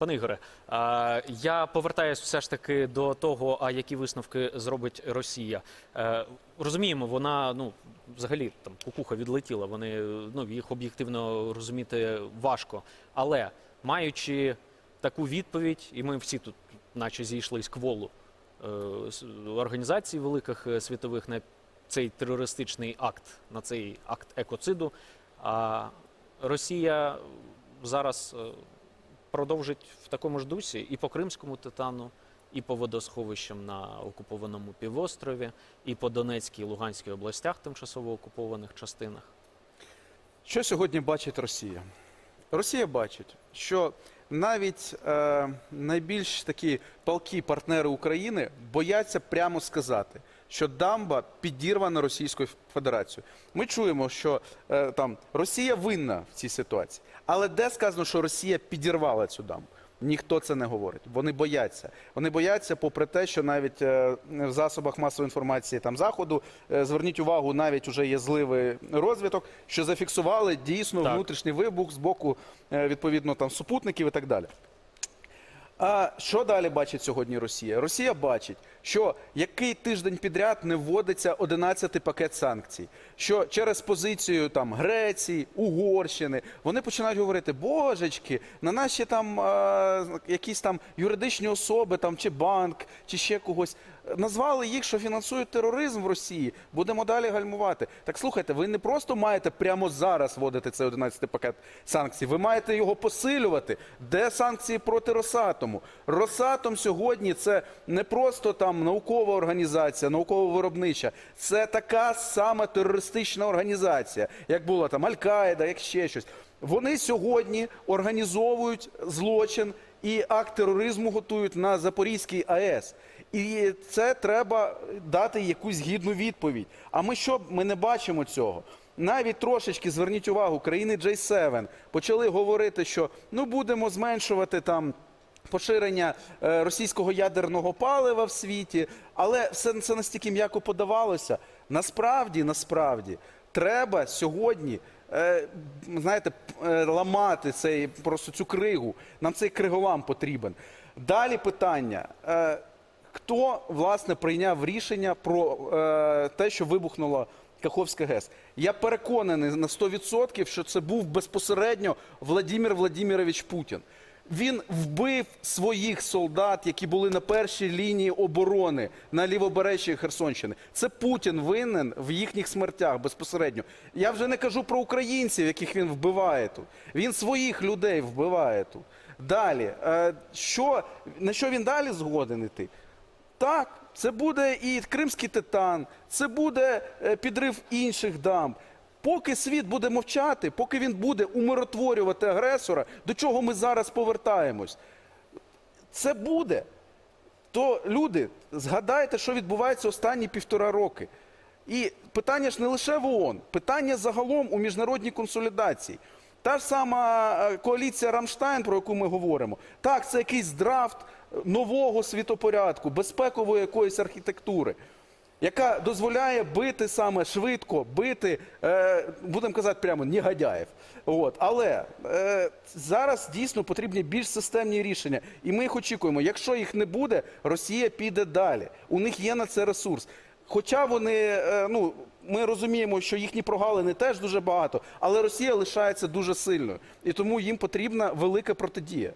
Пане Ігоре, я повертаюсь все ж таки до того, а які висновки зробить Росія. Е, Розуміємо, вона ну взагалі там кукуха відлетіла. Вони ну їх об'єктивно розуміти важко. Але маючи таку відповідь, і ми всі тут, наче зійшли з кволу е, організацій великих е, світових на цей терористичний акт, на цей акт екоциду. А Росія зараз. Продовжить в такому ж дусі і по Кримському титану, і по водосховищам на окупованому півострові, і по Донецькій і Луганській областях, тимчасово окупованих частинах. Що сьогодні бачить Росія? Росія бачить, що навіть е, найбільш такі палкі партнери України бояться прямо сказати, що дамба підірвана Російською Федерацією. Ми чуємо, що е, там Росія винна в цій ситуації, але де сказано, що Росія підірвала цю дамбу? Ніхто це не говорить. Вони бояться. Вони бояться, попри те, що навіть е, в засобах масової інформації там заходу е, зверніть увагу, навіть уже є зливи розвиток, що зафіксували дійсно Так. внутрішній вибух з боку е, відповідно там супутників і так далі. А що далі бачить сьогодні Росія? Росія бачить, що який тиждень підряд не вводиться 11-й пакет санкцій, що через позицію там Греції, Угорщини вони починають говорити: божечки, на наші там е, якісь там юридичні особи, там чи банк, чи ще когось. Назвали їх, що фінансують тероризм в Росії. Будемо далі гальмувати. Так слухайте, ви не просто маєте прямо зараз вводити цей 11-й пакет санкцій. Ви маєте його посилювати. Де санкції проти Росатому? Росатом сьогодні це не просто там наукова організація, науково-виробнича. Це така сама терористична організація, як була там Аль-Каїда, як ще щось. Вони сьогодні організовують злочин і акт тероризму готують на Запорізькій АЕС. І це треба дати якусь гідну відповідь. А ми що? Ми не бачимо цього. Навіть трошечки зверніть увагу, країни J7 почали говорити, що ну будемо зменшувати там. Поширення е, російського ядерного палива в світі, але все це настільки м'яко подавалося. Насправді, насправді, треба сьогодні, е, знаєте, е, ламати цей просто цю кригу. Нам цей криголам потрібен. Далі питання. Хто власне прийняв рішення про е, те, що вибухнула Каховська ГЕС? Я переконаний на 100%, що це був безпосередньо Владимир Владимирович Путін. Він вбив своїх солдат, які були на першій лінії оборони на лівобережжі Херсонщини. Це Путін винен в їхніх смертях безпосередньо. Я вже не кажу про українців, яких він вбиває тут. Він своїх людей вбиває тут. Далі, е, що, на що він далі згоден іти? Так, це буде і Кримський титан, це буде е, підрив інших дамб. Поки світ буде мовчати, поки він буде умиротворювати агресора, до чого ми зараз повертаємось, це буде. То люди, згадайте, що відбувається останні півтора роки. І питання ж не лише в ООН, питання загалом у міжнародній консолідації. Та ж сама е, коаліція Рамштайн, про яку ми говоримо, так, це якийсь драфт нового світопорядку, безпекової якоїсь архітектури, яка дозволяє бити саме швидко, бити, е, будемо казати прямо, негодяїв. От. Але е, зараз дійсно потрібні більш системні рішення. І ми їх очікуємо. Якщо їх не буде, Росія піде далі. У них є на це ресурс. Хоча вони, е, ну, ми розуміємо, що їхні прогалини теж дуже багато, але Росія лишається дуже сильною. І тому їм потрібна велика протидія.